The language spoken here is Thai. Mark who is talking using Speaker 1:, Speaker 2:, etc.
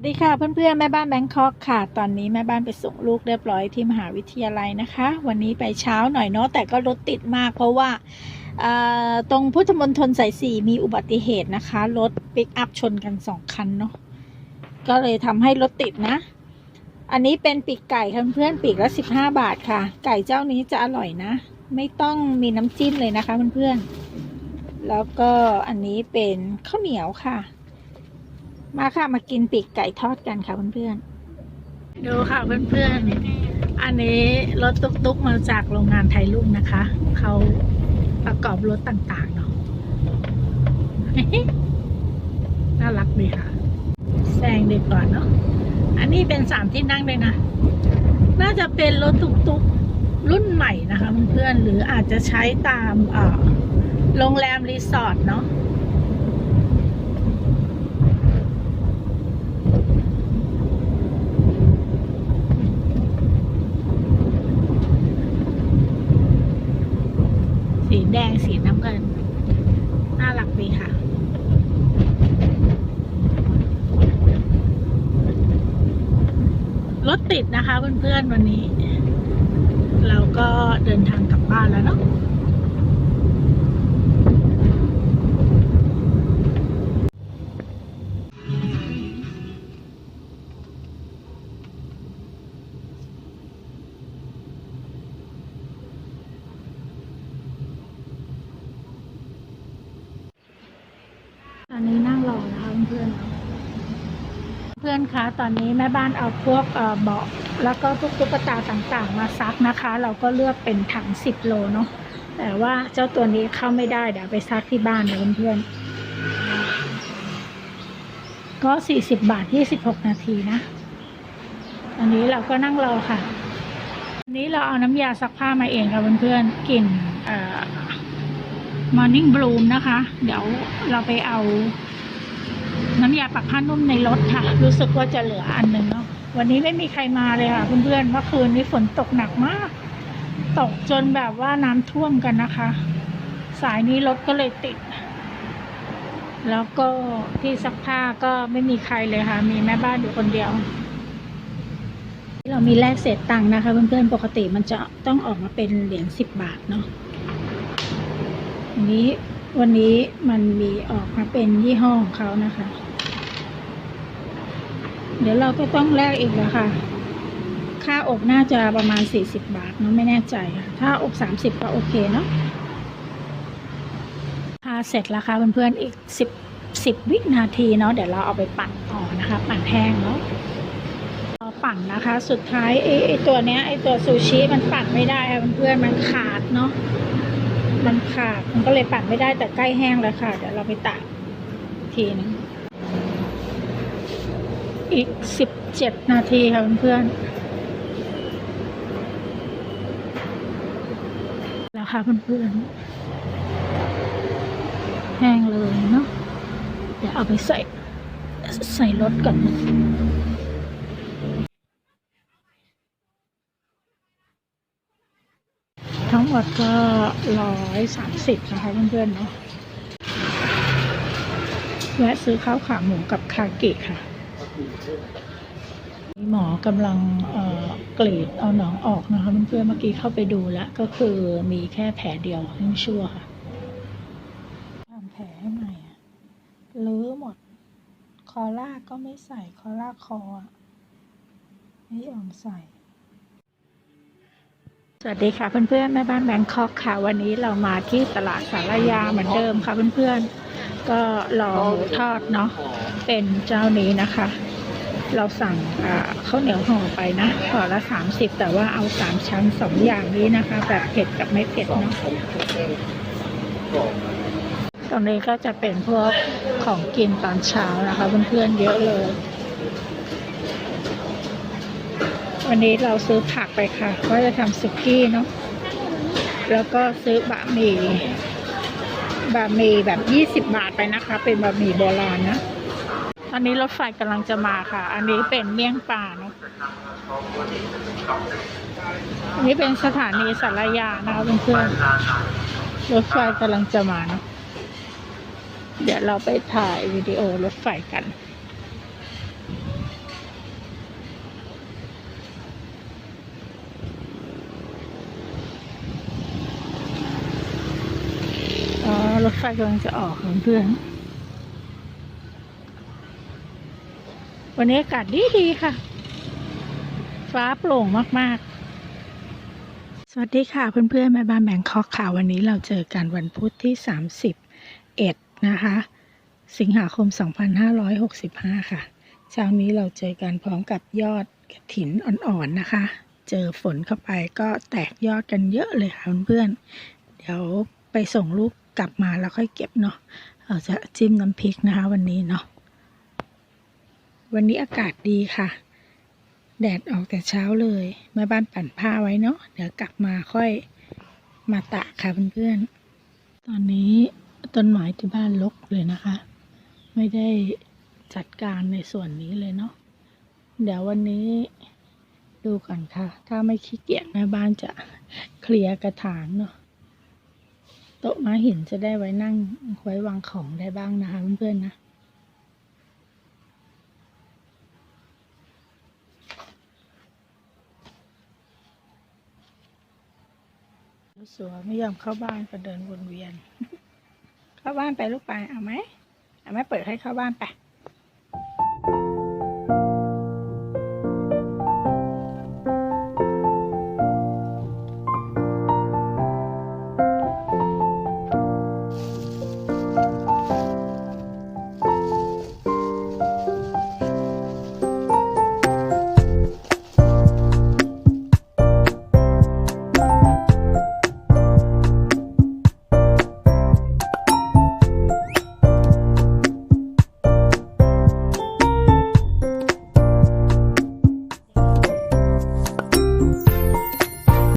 Speaker 1: วัสดีค่ะเพื่อนๆแม่บ้านแบงคอกค่ะ ตอนนี้แม่บ้านไปส่งลูกเรียบร้อยที่มหาวิทยาลัยนะคะ วันนี้ไปเช้าหน่อยเนาะแต่ก็รถติดมากเพราะว่าตรงพุทธมณฑลสายสี่มีอุบัติเหตุนะคะรถปิกอัพชนกันสองคันเนาะก็เลยทำให้รถติดนะ อันนี้เป็นปีกไก่เพื่อนๆปีกละสิบห้าบาทค่ะ ไก่เจ้านี้จะอร่อยนะ ไม่ต้องมีน้ำจิ้มเลยนะคะเพื่อนๆแล้วก็อันนี้เป็นข้าวเหนียวค่ะ มาค่ะมากินปีกไก่ทอดกันค่ะเพื่อนๆ ดูค่ะเพื่อนๆ อันนี้รถตุ๊กๆมาจากโรงงานไทยลุ่มนะคะ เขาประกอบรถต่างๆเนาะ น่ารักดีค่ะ แซงดีกว่าเนาะ อันนี้เป็นสามที่นั่งเลยนะ น่าจะเป็นรถตุ๊กๆ รุ่นใหม่นะคะเพื่อนๆ หรืออาจจะใช้ตามโรงแรมรีสอร์ทเนาะ แดงสีน้ำเงิน น่ารักดีค่ะรถติดนะคะเพื่อนๆวันนี้ เราก็เดินทางกลับบ้านแล้วเนาะ อนนี้นั่งรอนะคะเพื่อนเพื่อนคะตอนนี้แม่บ้านเอาพวกเบาะแล้วก็พวกตุ๊กตาต่างๆ มาซักนะคะ เราก็เลือกเป็นถังสิบโลเนาะแต่ว่าเจ้าตัวนี้เข้าไม่ได้เดี๋ยวไปซักที่บ้านนะเพื่อนๆก็สี่สิบบาทยี่สิบหกนาทีนะอันนี้เราก็นั่งรอค่ะอันนี้เราเอาน้ำยาซักผ้ามาเองค่ะเพื่อนๆกลิ่นเอ่อ Morning Bloom นะคะ เดี๋ยวเราไปเอา น้ำยาปักผ้านุ่มในรถค่ะ รู้สึกว่าจะเหลืออันหนึ่งเนาะวันนี้ไม่มีใครมาเลยค่ะเพื่อนๆเมื่อคืนนี้ฝนตกหนักมาก ตกจนแบบว่าน้ำท่วมกันนะคะ สายนี้รถก็เลยติด แล้วก็ที่ซักผ้าก็ไม่มีใครเลยค่ะ มีแม่บ้านอยู่คนเดียวเรามีแลกเศษตังค์นะคะเพื่อนๆ ปกติมันจะต้องออกมาเป็นเหรียญสิบบาทเนาะอันนี้วันนี้มันมีออกมาเป็นยี่ห้อของเขานะคะ เดี๋ยวเราก็ต้องแลกอีกแล้วค่ะ ค่าอบน่าจะประมาณสี่สิบบาทเนาะไม่แน่ใจค่ะ ถ้าอบสามสิบก็โอเคเนาะพาเสร็จแล้วค่ะเพื่อนๆอีกสิบสิบวินาทีเนาะเดี๋ยวเราเอาไปปั่นต่อนะคะ ปั่นแห้งเนาะพอปั่นนะคะ สุดท้ายไอ้ไอตัวเนี้ยไอ้ตัวซูชิมันปั่นไม่ได้ค่ะเพื่อนๆมันขาดเนาะมันขาดมันก็เลยปั่นไม่ได้แต่ใกล้แห้งแล้วค่ะ เดี๋ยวเราไปตากทีนึง อีกสิบเจ็ดนาทีค่ะเพื่อนๆแล้วค่ะเพื่อนๆแห้งเลยเนาะเดี๋ยวเอาไปใส่ ใส่รถก่อนทั้งหมดก็ร้อยสามสิบนะคะเพื่อนๆเนาะแวะซื้อข้าวขาหมูกับคาเกะค่ะ หมอกำลังเกรีดเอาหนองออกนะคะเพื่อนๆเมื่อกี้เข้าไปดูแล้ว ก็คือมีแค่แผลเดียวยังชั่วค่ะทำแผลให้ใหม่ลื้อหมด คอล่าก็ไม่ใส่คอล่าคอไม่ยอมใส่สวัสดีค่ะเพื่อนๆแม่บ้านแบงคอกค่ะ วันนี้เรามาที่ตลาดสารยาเหมือนเดิมค่ะเพื่อนๆ ก็รอหมูทอดเนาะเป็นเจ้านี้นะคะ เราสั่งข้าวเหนียวห่อไปนะห่อละสามสิบแต่ว่าเอาสามชั้นสองอย่างนี้นะคะ แบบเผ็ดกับไม่เผ็ดเนาะตรงนี้ก็จะเป็นพวกของกินตอนเช้านะคะเพื่อนๆเยอะเลย วันนี้เราซื้อผักไปค่ะว่าจะทำสุกี้เนาะแล้วก็ซื้อบะหมี่ บะหมี่แบบยี่สิบบาทไปนะคะ เป็นบะหมี่โบราณนะตอนนี้รถไฟกำลังจะมาค่ะ อันนี้เป็นเมี่ยงป่าเนาะอันนี้เป็นสถานีสารยานะคะเพื่อนๆรถไฟกำลังจะมาเนาะเดี๋ยวเราไปถ่ายวิดีโอรถไฟกันาร ถไฟกำลังจะออกเพื่อน วันนี้อากาศดีดีค่ะ ฟ้าโปร่งมาก ๆ สวัสดีค่ะเพื่อนๆแม่บ้านแบงคอกค่ะ วันนี้เราเจอกันวันพุธที่ 31 นะคะ สิงหาคม 2565 ค่ะ เช้านี้เราเจอกันพร้อมกับยอดกระถินอ่อน ๆ นะคะ เจอฝนเข้าไปก็แตกยอดกันเยอะเลยค่ะเพื่อนๆเดี๋ยวไปส่งลูก กลับมาแล้วค่อยเก็บเนาะเราจะจิ้มน้ำพริกนะคะ วันนี้เนาะวันนี้อากาศดีค่ะ แดดออกแต่เช้าเลยแม่บ้านปั่นผ้าไว้เนาะเดี๋ยวกลับมาค่อยมาตากค่ะเพื่อนๆตอนนี้ต้นไม้ที่บ้านรกเลยนะคะ ไม่ได้จัดการในส่วนนี้เลยเนาะเดี๋ยววันนี้ดูก่อนค่ะ ถ้าไม่ขี้เกียจแม่บ้านจะเคลียร์กระถางเนาะ โต๊ะม้าหินจะได้ไว้นั่งไว้วางของได้บ้างนะคะเพื่อนๆนะสัวไม่ยอมเข้าบ้านก็เดินวนเวียน เข้าบ้านไปลูกไปเอาไหมเอาไหมเปิดให้เข้าบ้านไป